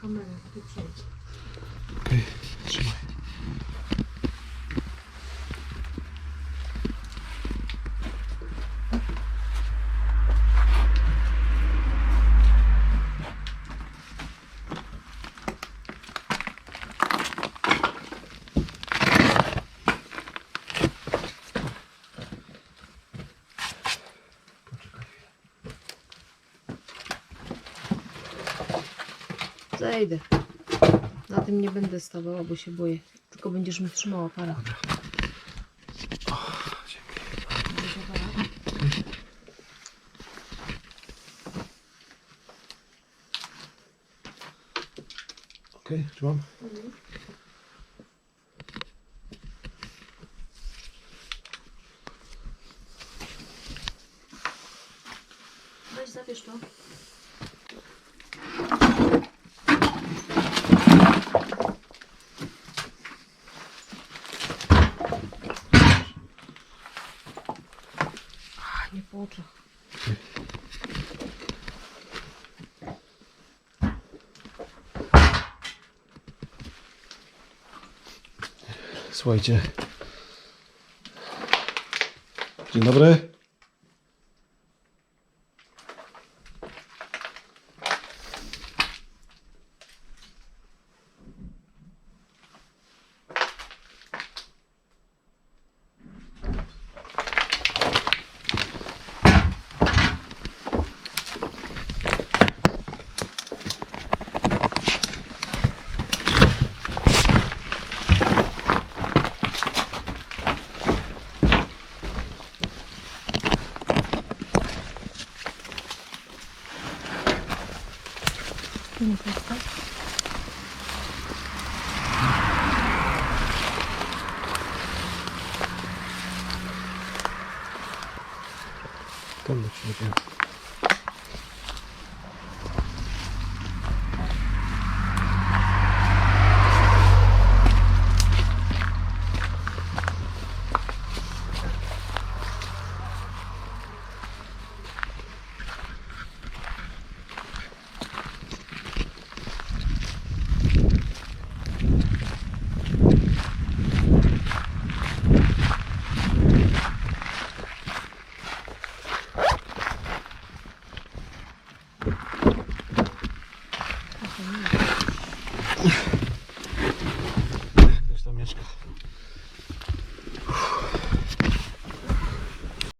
come on. Okay. Zejdę. Na tym nie będę stawała, bo się boję. Tylko będziesz mi trzymała aparat. Bierzesz aparat? Okej, trzymam. Weź zabierz to. Po oczach. Słuchajcie. Dzień dobry. Nie prosto. Tam do ciebie. Ktoś tam mieszka.